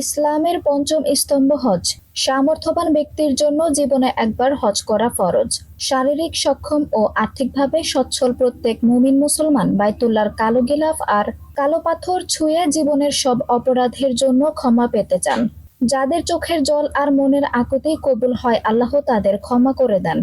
ইসলামের পঞ্চম স্তম্ভ হজ। সামর্থ্যবান ব্যক্তির জন্য জীবনে একবার হজ করা ফরজ। শারীরিক সক্ষম ও আর্থিকভাবে সচ্ছল প্রত্যেক মুমিন মুসলমান বাইতুল্লার কালো গিলাফ আর কালো পাথর ছুঁয়ে জীবনের সব অপরাধের জন্য ক্ষমা পেতে চান। যাদের চোখের জল আর মনের আকুতি কবুল হয়, আল্লাহ তাদের ক্ষমা করে দেন।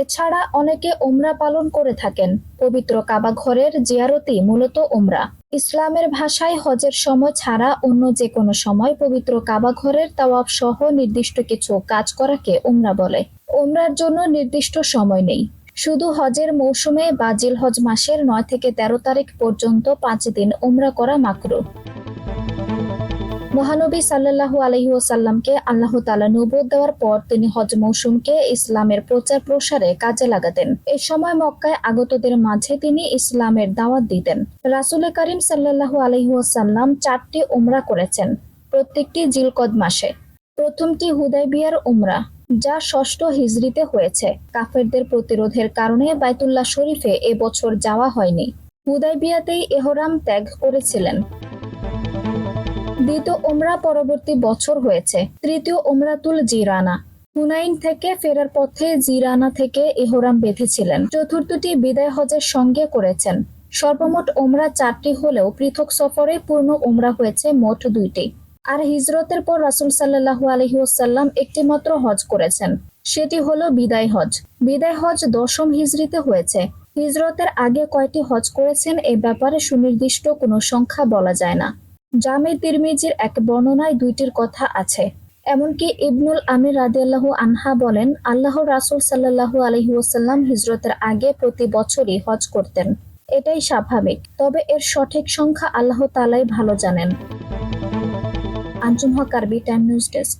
এছাড়া অনেকে ওমরা পালন করে থাকেন। পবিত্র কাবা ঘরের জিয়ারতি মূলত ওমরা ইসলামের ভাষায় হজের সময় ছাড়া অন্য যে কোনো সময় পবিত্র কাবা ঘরের তাওয়াব সহ নির্দিষ্ট কিছু কাজ করাকে ওমরা বলে। ওমরার জন্য নির্দিষ্ট সময় নেই। শুধু হজের মৌসুমে বা জিল হজ মাসের নয় থেকে তেরো তারিখ পর্যন্ত পাঁচ দিন ওমরা করা মাকরু। মহানবী সাল্লাল্লাহু আলহি ওসাল্লামকে আল্লাহ তালা নবুদ দেওয়ার পর তিনি হজ মৌসুমকে ইসলামের প্রচার প্রসারে কাজে লাগাতেন। এ সময় মক্কায় আগতদের মাঝে তিনি ইসলামের দাওয়াত দিতেন। রাসুল করিম সাল্লাল্লাহু আলহি ওসাল্লাম চারটি উমরা করেছেন, প্রত্যেকটি জিলকদ মাসে। প্রথমটি হুদাইবিয়ার উমরা, যা ষষ্ঠ হিজরিতে হয়েছে। কাফেরদের প্রতিরোধের কারণে বাইতুল্লাহ শরীফে এবছর যাওয়া হয়নি। হুদাইবিয়াতেই এহরাম ত্যাগ করেছিলেন। দ্বিতীয় ওমরা পরবর্তী বছর হয়েছে। তৃতীয় ওমরাতুল জিরানা। হুনাইন থেকে ফেরার পথে জিরানা থেকে ইহরাম বেঁধেছিলেন। চতুর্থটি বিদায় হজের সঙ্গে করেছেন। সর্বমোট ওমরা চারটি হলেও পৃথক সফরে পূর্ণ ওমরা হয়েছে মোট দুইটি। আর হিজরতের পর রাসুল সাল্লাহু আলহিউসাল্লাম একটি মাত্র হজ করেছেন। সেটি হলো বিদায় হজ। বিদায় হজ দশম হিজরিতে হয়েছে। হিজরতের আগে কয়টি হজ করেছেন এ ব্যাপারে সুনির্দিষ্ট কোনো সংখ্যা বলা যায় না। জামে তিরমিজির এক বর্ণনায় দুইটির কথা আছে। এমনকি ইবনুল আমির রাদিয়াল্লাহু আনহা বলেন আল্লাহ রাসুল সাল্লাহু আলহি ওসাল্লাম হিজরতের আগে প্রতি বছরই হজ করতেন। এটাই স্বাভাবিক, তবে এর সঠিক সংখ্যা আল্লাহ তালাই ভালো জানেন। আঞ্জুম হক আরবি, টাইম নিউজ ডেস্ক।